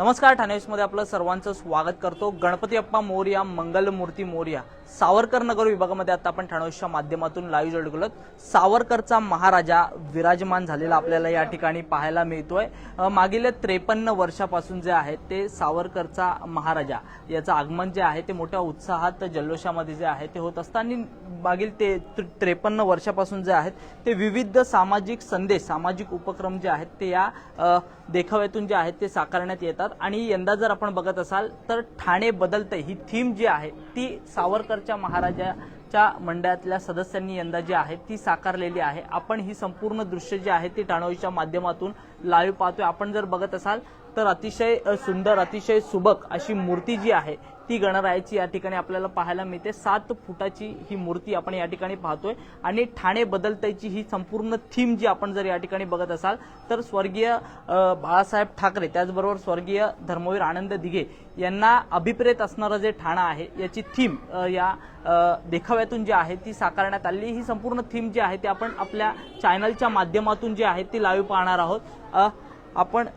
नमस्कार ठाणे मध्ये आपलं सर्वांचं स्वागत करतो. गणपती अप्पा मोर्या मंगलमूर्ती मोर्या. सावरकर नगर विभागामध्ये आता आपण ठाणोसच्या माध्यमातून लाईव्ह जोडगलो सावरकरचा महाराजा विराजमान झालेला आपल्याला या ठिकाणी पाहायला मिळतोय. मागील त्रेपन्न वर्षापासून जे आहे ते सावरकरचा महाराजा याचं आगमन जे आहे ते मोठ्या उत्साहात जल्लोषामध्ये जे आहे ते होत असतं. आणि मागील ते त्रेपन्न वर्षापासून जे आहेत ते विविध सामाजिक संदेश सामाजिक उपक्रम जे आहेत ते या देखाव्यातून जे आहेत ते साकारण्यात येतात. आणि यंदा जर आपण बघत असाल तर ठाणे बदलते. ही थीम जी आहे ती सावरकरच्या महाराजाच्या मंडळातल्या सदस्यांनी यंदा जी आहे ती साकारलेली आहे. आपण ही संपूर्ण दृश्य जी आहे ती टाणोईच्या माध्यमातून लाईव्ह पाहतोय. आपण जर बघत असाल तर अतिशय सुंदर अतिशय सुबक अशी मूर्ती जी आहे ती गणरायाची या ठिकाणी आपल्याला पाहायला मिळते. सात फुटाची ही मूर्ती आपण या ठिकाणी पाहतोय. आणि ठाणे बदलतायची ही संपूर्ण थीम जी आपण जर या ठिकाणी बघत असाल तर स्वर्गीय बाळासाहेब ठाकरे त्याचबरोबर स्वर्गीय धर्मवीर आनंद दिघे यांना अभिप्रेत असणारं जे ठाणं आहे याची थीम या देखाव्यातून जी आहे ती साकारण्यात आली ही संपूर्ण थीम जी आहे ती आपण आपल्या चॅनलच्या माध्यमातून जी आहे ती लाईव्ह पाहणार आहोत. आपण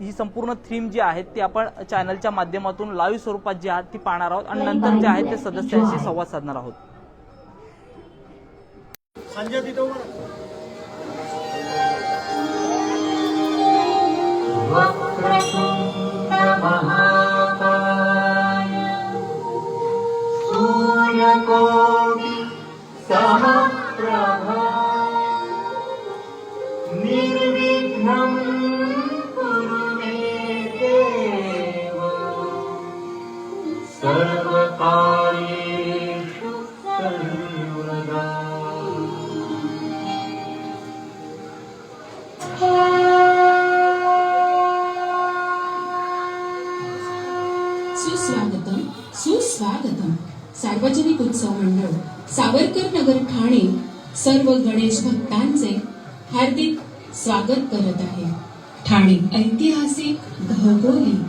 ही संपूर्ण थीम जी आहे ती आपण चॅनलच्या माध्यमातून लाईव्ह स्वरूपात जी आहे ती पाहणार आहोत. आणि नंतर जे आहे ते सदस्यांशी संवाद साधणार आहोत. संजय सूर्यकोटि समप्रभा सुस्वागतम सुस्वागतम. सार्वजनिक उत्सव मंडळ सावरकर नगर ठाणे सर्व गणेश भक्तांचे हार्दिक स्वागत करत आहे. ठाणे ऐतिहासिक भौगोलिक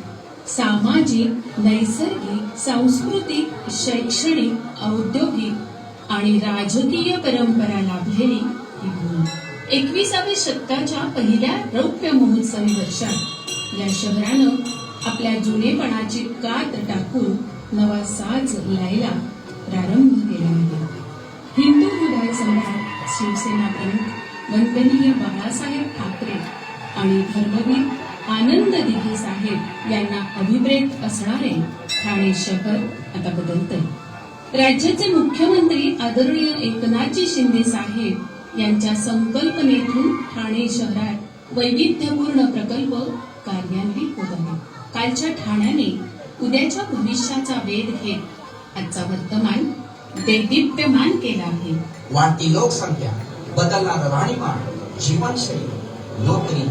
सामाजिक नैसर्गिक सांस्कृतिक शैक्षणिक औद्योगिक आणि राजकीय परंपरा लाभलेली ही भूमी. एकविसाव्या शतकाच्या पहिल्या रौप्य महोत्सवी वर्षात या शहरानं आपल्या जुनेपणाची कात टाकून नवा साज लायला प्रारंभ केला आहे. हिंदू हृदय सम्राट शिवसेना प्रमुख वंदनीय बाळासाहेब ठाकरे आणि धर्मवीर आनंद दिघे साहेब यांना अभिप्रेत असणारे ठाणे शहर आता बदलतंय. राज्याचे मुख्यमंत्री आदरणीय एकनाथजी शिंदे साहेब यांच्या संकल्पनेतून ठाणे शहरात वैविध्यपूर्ण प्रकल्प कार्यान्वित होत आहे. कालच्या ठाण्याने उद्याच्या भविष्याचा वेध घेत आजचा वर्तमान देदीप्यमान केला आहे. वाढती लोकसंख्या बदलणारं राहणीमान जीवनशैली नोकरी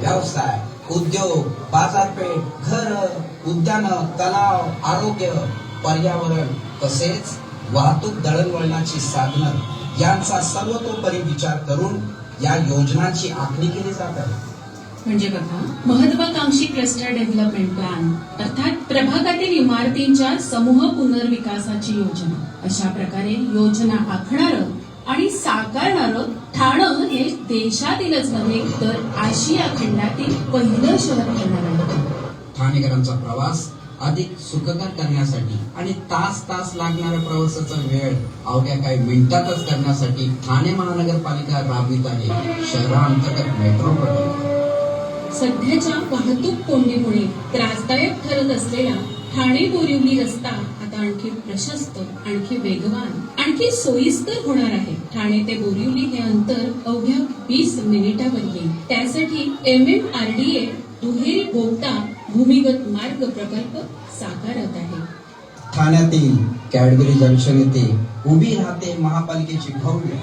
व्यवसाय उद्योग बाजारपेठ घर उद्यान तलाव आरोग्य पर्यावरण तसेच वाहतूक दळणवळणाची साधनं यांचा सर्वतोपरी विचार करून या योजनांची आखणी केली जात आहे. म्हणजे बघा महत्वाकांक्षी क्लस्टर डेव्हलपमेंट प्लॅन अर्थात प्रभागातील इमारतींच्या समूह पुनर्विकासाची योजना अशा प्रकारे योजना आखणार आणि साकारणार ठाणं हे देशातीलच नव्हे तर आशिया खंडातील पहिलं शहर ठरणार आहे. ठाणेकरांचा प्रवास अधिक सुखकर करण्यासाठी आणि तास तास लागणाऱ्या प्रवासाचा वेळ अवघ्या काही मिनिटातच करण्यासाठी ठाणे महानगरपालिका राबवित आहे शहरांतर्गत मेट्रो प्रकल्प सध्याच्या वाहतूक कोंडीमुळे त्रासदायक ठरत असलेला ठाणे बोरिवली रस्ता आणखी प्रशस्त आणखी वेगवान आणखी सोयीस्कर होणार आहे. ठाणे ते बोरिवली हे अंतर अवघ्या वीस मिनिटावर येईल त्यासाठी M M R D A दुहेरी बोगदा भूमिगत मार्ग प्रकल्प साकारत आहे. ठाण्यातील कॅडबरी जंक्शन येथे उभी राहते महापालिकेची भव्य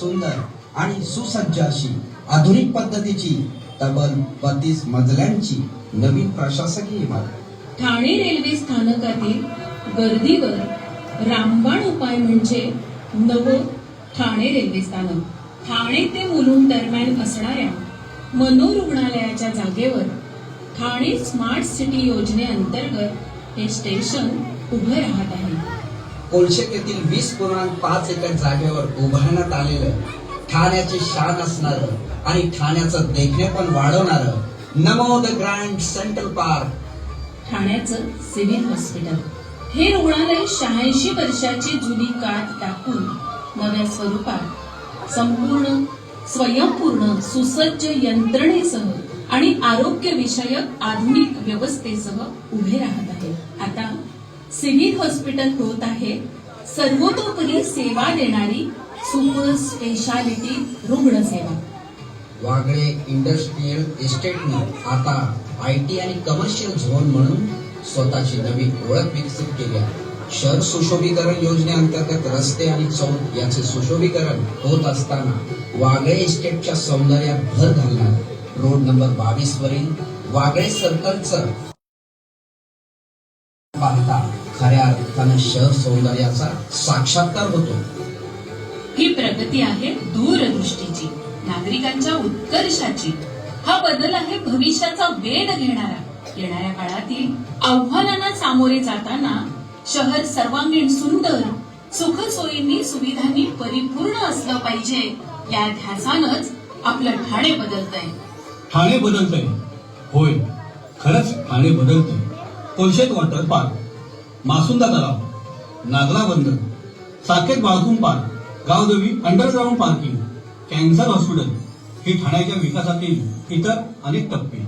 सुंदर आणि सुसज्ज अशी आधुनिक पद्धतीची तब्बल बत्तीस मजल्यांची नवीन प्रशासकीय इमारत. ठाणे रेल्वे स्थानकातील गर्दीवर रामबाण उपाय म्हणजे नवं ठाणे रेल्वे स्थानक ठाणे ते मुलुंड दरम्यान असणाऱ्या मनोरुग्णालयाच्या जागेवर ठाणे स्मार्ट सिटी योजनेअंतर्गत हे स्टेशन उभं राहत आहे. कोलशेत येथील वीस पूर्णांक पाच एकर जागेवर उभारण्यात आलेलं ठाण्याची शान असणार आणि ठाण्याचं देखणे पण वाढवणार Namo the Grand Central Park. ठाण्याचं सिव्हिल हॉस्पिटल. हे रुग्णालय शहाऐंशी वर्षाची जुनी काठ टाकून नव्या स्वरूपात संपूर्ण स्वयंपूर्ण सुसज्ज यंत्रणेसह आणि आरोग्य विषयक आधुनिक व्यवस्थेसह उभे राहत आहे. आता सिव्हिल हॉस्पिटल होत आहे. सर्वतोपरी सेवा देणारी सुपर स्पेशालिटी रुग्णसेवा. वागळे इंडस्ट्रीयल इस्टेटने आता आय टी आणि कमर्शियल झोन म्हणून स्वतःची नवी ओळख विकसित केली आहे. शहर सुशोभीकरण योजनेअंतर्गत रस्ते आणि चौक याचे सुशोभीकरण होत असताना वागळे इस्टेटच्या सौंदर्यात भर घालणार. रोड नंबर बावीस वरील वागळे सर्कलचं पाहता खऱ्या अर्थानं शहर सौंदर्याचा साक्षात्कार होतो. ही प्रगती आहे दूरदृष्टीची नागरिकांच्या उत्कर्षाची. हा बदल आहे भविष्याचा वेध घेणारा. येणाऱ्या काळातील आव्हानांना सामोरे जाताना शहर सर्वांगीण सुंदर सुखसोयींनी सुविधांनी परिपूर्ण असलं पाहिजे. या ध्यासानच आपलं ठाणे बदलतंय. ठाणे बदलतंय. होय खरंच ठाणे बदलतंय. कोलशेत वॉटर पार्क मासुंदा तलाव Nagla Bandar Saket Balkum park Gavdevi underground parking cancer hospital ही ठाण्याच्या विकासातील इतर अनेक टप्पे.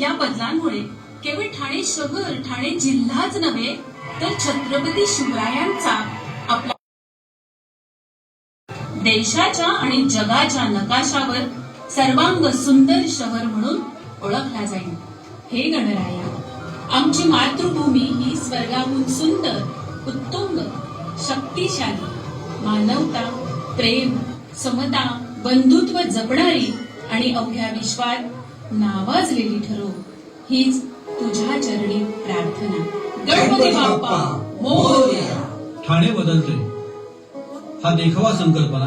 या बदलांमुळे केवळ ठाणे शहर ठाणे जिल्हाच नव्हे तर छत्रपती शिवरायांचा आपला देशाच्या आणि जगाच्या नकाशावर सर्वांग सुंदर शहर म्हणून ओळखला जाईल. हे गणराया आमची मातृभूमी ही स्वर्गाहून सुंदर उत्तुंग शक्तिशाली मानवता प्रेम समता बंधुत्व जपणारी आणि अवघ्या विश्वात नावाजलेली ठरो हीच तुझ्या चरणी प्रार्थना. गणपती बाप्पा मोरया. ठाणे बदलते हा देखावा संकल्पना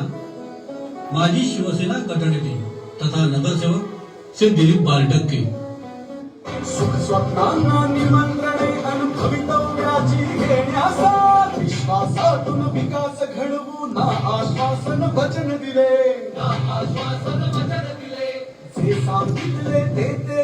माजी शिवसेना गटनेते तथा नगरसेवक श्री दिलीप बारटक्के सुख स्वप्नांना निमंत्रणे अन भवितव्याची घेण्यासा विश्वासातून विकास घडवू ना आश्वासन वचन दिले. जे सांगितले ते ते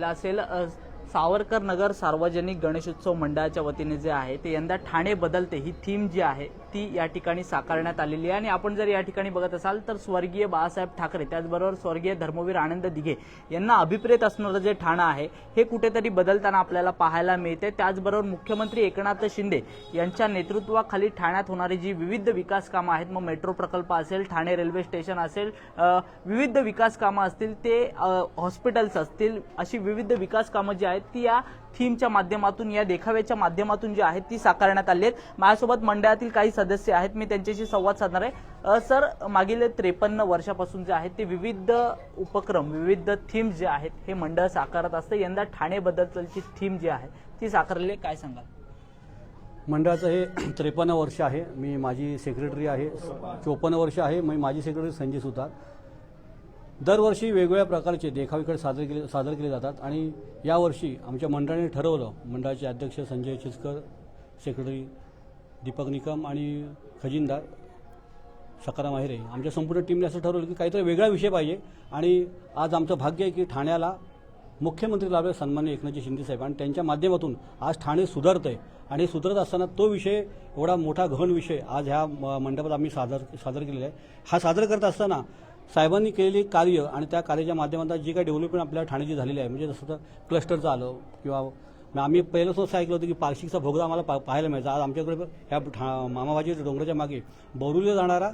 पाहिलं असेल अ, सावरकर नगर सार्वजनिक गणेशोत्सव मंडळाच्या वतीने जे आहे ते यंदा ठाणे बदलते. ही थीम जी आहे ती या ठिकाणी साकारण्यात आलेली आहे. आणि आपण जर या ठिकाणी बघत असाल तर स्वर्गीय बाळासाहेब ठाकरे त्याचबरोबर स्वर्गीय धर्मवीर आनंद दिघे यांना अभिप्रेत असणारं जे ठाणं आहे हे कुठेतरी बदलताना आपल्याला पाहायला मिळते. त्याचबरोबर मुख्यमंत्री एकनाथ शिंदे यांच्या नेतृत्वाखाली ठाण्यात होणारी जी विविध विकास कामं आहेत मग मेट्रो प्रकल्प असेल ठाणे रेल्वे स्टेशन असेल विविध विकास कामं असतील ते हॉस्पिटल्स असतील अशी विविध विकास कामं जी आहेत ती या थीमच्या माध्यमातून या देखाव्याच्या माध्यमातून जी आहेत ती साकारण्यात आली आहेत. माझ्यासोबत मंडळातील काही सदस्य आहेत. मी त्यांच्याशी संवाद साधणार आहे. सर मागील त्रेपन्न वर्षापासून जे आहेत ते विविध उपक्रम विविध थीम जे आहेत हे मंडळ साकारत असतं. यंदा ठाणेबद्दलची थीम जी आहे ती साकारलेली काय सांगाल? मंडळाचं हे त्रेपन्न वर्ष आहे. मी माझी सेक्रेटरी आहे. चोपन्न वर्ष आहे. मी माझी सेक्रेटरी संजय सुतार. दरवर्षी वेगवेगळ्या प्रकारचे देखावेकडे सादर केले सादर केले जातात आणि यावर्षी आमच्या मंडळाने ठरवलं मंडळाचे अध्यक्ष संजय चिचकर सेक्रेटरी दीपक निकम आणि खजिनदार सकाराम आहेरे आमच्या संपूर्ण टीमने असं ठरवलं की काहीतरी वेगळा विषय पाहिजे. आणि आज आमचं भाग्य आहे की ठाण्याला मुख्यमंत्री लाभले सन्मान्य एकनाथजी शिंदेसाहेब आणि त्यांच्या माध्यमातून आज ठाणे सुधारत आहे आणि सुधारत असताना तो विषय एवढा मोठा गहन विषय आज ह्या मंडपात आम्ही सादर सादर केलेला आहे. हा सादर करत असताना साहेबांनी केलेली कार्य आणि त्या कार्याच्या माध्यमातून जी काही डेव्हलपमेंट आपल्या ठाण्याची झालेली आहे म्हणजे जसं तर क्लस्टरचं आलं किंवा मग आम्ही पहिलं असं ऐकलं होतं की पार्शिकचा भोगदा आम्हाला पा पाहायला मिळायचा. आज आमच्याकडे ह्या ठा मामाबाजी डोंगराच्या मागे बोरुलीला जाणारा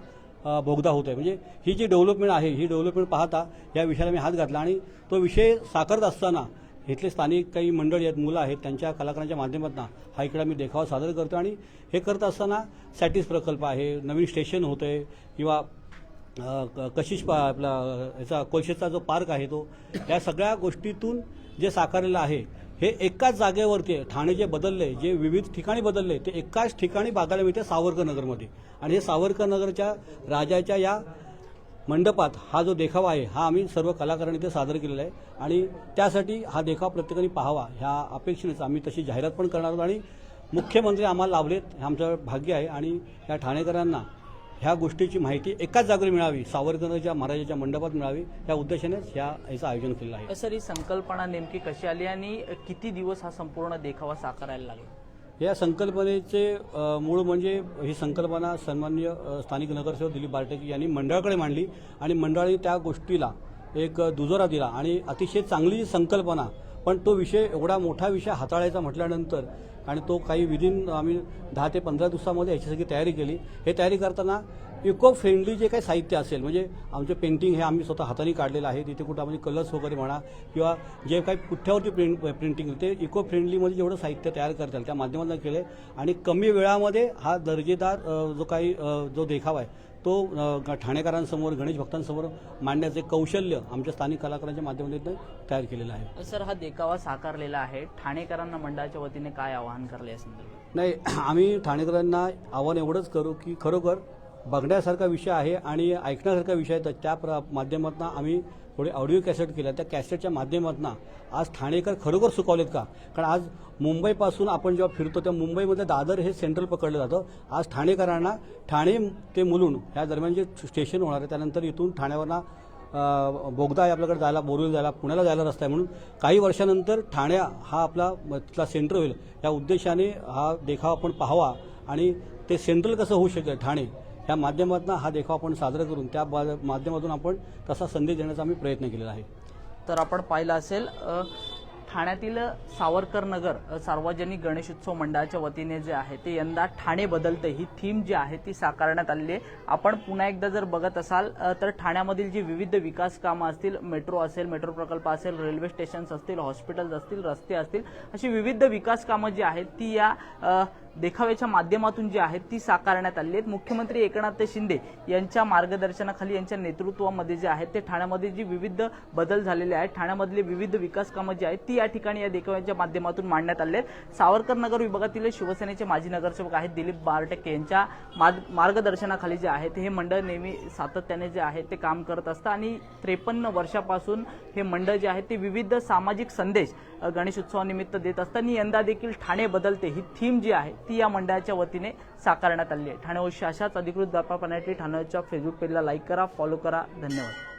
भोगदा होत आहे म्हणजे ही जी डेव्हलपमेंट आहे ही डेव्हलपमेंट पाहता या विषयाला मी हात घातला आणि तो विषय साकारत असताना इथले स्थानिक काही मंडळी आहेत मुलं आहेत त्यांच्या कलाकारांच्या माध्यमातून हा इकडे मी देखावा सादर करतो आणि हे करत असताना सॅटिस प्रकल्प आहे नवीन स्टेशन होतं आहे किंवा कशिश पा आपला याचा कोळशेचा जो पार्क आहे तो या सगळ्या गोष्टीतून जे साकारलेलं आहे हे एकाच जागेवरती ठाणे जे बदलले जे विविध ठिकाणी बदलले ते एकाच ठिकाणी बघायला मिळते सावरकर नगरमध्ये आणि हे सावरकर नगरच्या राजाच्या या मंडपात हा जो देखावा आहे हा आम्ही सर्व कलाकारांनी इथे सादर केलेला आहे. आणि त्यासाठी हा देखावा प्रत्येकाने पाहावा ह्या अपेक्षेनेच आम्ही तशी जाहिरात पण करणार आहोत. आणि मुख्यमंत्री आम्हाला लाभलेत हे आमचं भाग्य आहे. आणि या ठाणेकरांना ह्या गोष्टीची माहिती एकाच जागेवर मिळावी सावरकरांच्या महाराजाच्या मंडपात मिळावी या उद्देशानेच ह्या याचं आयोजन केलेलं आहे. सर ही संकल्पना नेमकी कशी आली आणि किती दिवस हा संपूर्ण देखावा साकारायला लागला? या संकल्पनेचे मूळ म्हणजे ही संकल्पना सन्मान्य स्थानिक नगरसेवक दिलीप बार्टेकी यांनी मंडळाकडे मांडली आणि मंडळाने त्या गोष्टीला एक दुजोरा दिला. आणि अतिशय चांगली संकल्पना पण तो विषय एवढा मोठा विषय हाताळायचा म्हटल्यानंतर आणि तो काही विदिन आम्ही दहा ते पंधरा दिवसामध्ये याची सगळी तयारी केली. हे तयारी करताना इको फ्रेंडली जे काही साहित्य असेल म्हणजे आमचे पेंटिंग हे आम्ही स्वतः हाताने काढलेलं आहे. तिथे कुठं म्हणजे कलर्स वगैरे म्हणा किंवा जे काही पुठ्ठ्यावरती प्रिंट प्रिंटिंग ते इको फ्रेंडलीमध्ये जेवढं साहित्य तयार करता येईल त्या माध्यमातून केलं आहे आणि कमी वेळामध्ये हा दर्जेदार जो काही जो देखावा आहे तो ठाणेकरांसमोर गणेश भक्तांसमोर मांडण्याचे कौशल्य आमच्या स्थानिक कलाकारांच्या माध्यमातून तयार केलेलं आहे. सर हा देखावा साकारलेला आहे. ठाणेकरांना मंडळाच्या वतीने काय आवाहन करले या संदर्भात? नाही आम्ही ठाणेकरांना आव्हान एवढंच करू की खरोखर बघण्यासारखा विषय आहे आणि ऐकण्यासारखा विषय आहे तर त्या प्र माध्यमातून आम्ही थोडे ऑडिओ कॅसेट केल्या. त्या कॅसेटच्या माध्यमातून आज ठाणेकर खरोखर सुकावलेत का? कारण आज मुंबईपासून आपण जेव्हा फिरतो तेव्हा मुंबईमध्ये दादर हे सेंट्रल पकडलं जातं. आज ठाणेकरांना ठाणे ते मुलुंड ह्या दरम्यान जे स्टेशन होणार आहे त्यानंतर इथून ठाण्यावरना बोगदा आहे आपल्याकडे जायला बोरवेल जायला पुण्याला जायला रस्ता आहे म्हणून काही वर्षानंतर ठाण्या हा आपला म, तिथला सेंटर होईल. या उद्देशाने हा देखावा आपण पाहावा आणि ते सेंट्रल कसं होऊ शकेल? ठाणे. या माध्यमातून हा देखाव आपण साजरा करून त्या बा- माध्यमातून आपण तसा संदेश देण्याचा आम्ही प्रयत्न केलेला आहे. तर आपण पाहिलं असेल ठाण्यातील सावरकर नगर सार्वजनिक गणेशोत्सव मंडळाच्या वतीने जे आहे ते यंदा ठाणे बदलते ही थीम जी आहे ती साकारण्यात आलेली आहे. आपण पुन्हा एकदा जर बघत असाल तर ठाण्यामधील जी विविध विकास कामं असतील मेट्रो असेल मेट्रो प्रकल्प असेल रेल्वे स्टेशन्स असतील हॉस्पिटल्स असतील रस्ते असतील अशी विविध विकास कामं जी आहेत ती या देखाव्याच्या माध्यमातून जी आहेत ती साकारण्यात आली आहेत. मुख्यमंत्री एकनाथ शिंदे यांच्या मार्गदर्शनाखाली यांच्या नेतृत्वामध्ये जे आहेत ते ठाण्यामध्ये जी विविध बदल झालेले आहेत ठाण्यामधले विविध विकास कामं जी आहेत ती या ठिकाणी या देखाव्याच्या माध्यमातून मांडण्यात आले आहेत. सावरकर नगर विभागातील शिवसेनेचे माजी नगरसेवक आहेत दिलीप बारटेके यांच्या मार्गदर्शनाखाली जे आहेत ते हे मंडळ नेहमी सातत्याने जे आहे ते काम करत असतं. आणि त्रेपन्न वर्षापासून हे मंडळ जे आहे ते विविध सामाजिक संदेश गणेश गणेशोत्सवानिमित्त देत असतं. आणि यंदा देखील ठाणे बदलते ही थीम जी आहे ती या मंडळाच्या वतीने साकारण्यात आली आहे. ठाणे अशाच अधिकृत बातम्या पाहण्यासाठी ठाण्याच्या फेसबुक पेजला लाईक करा फॉलो करा. धन्यवाद.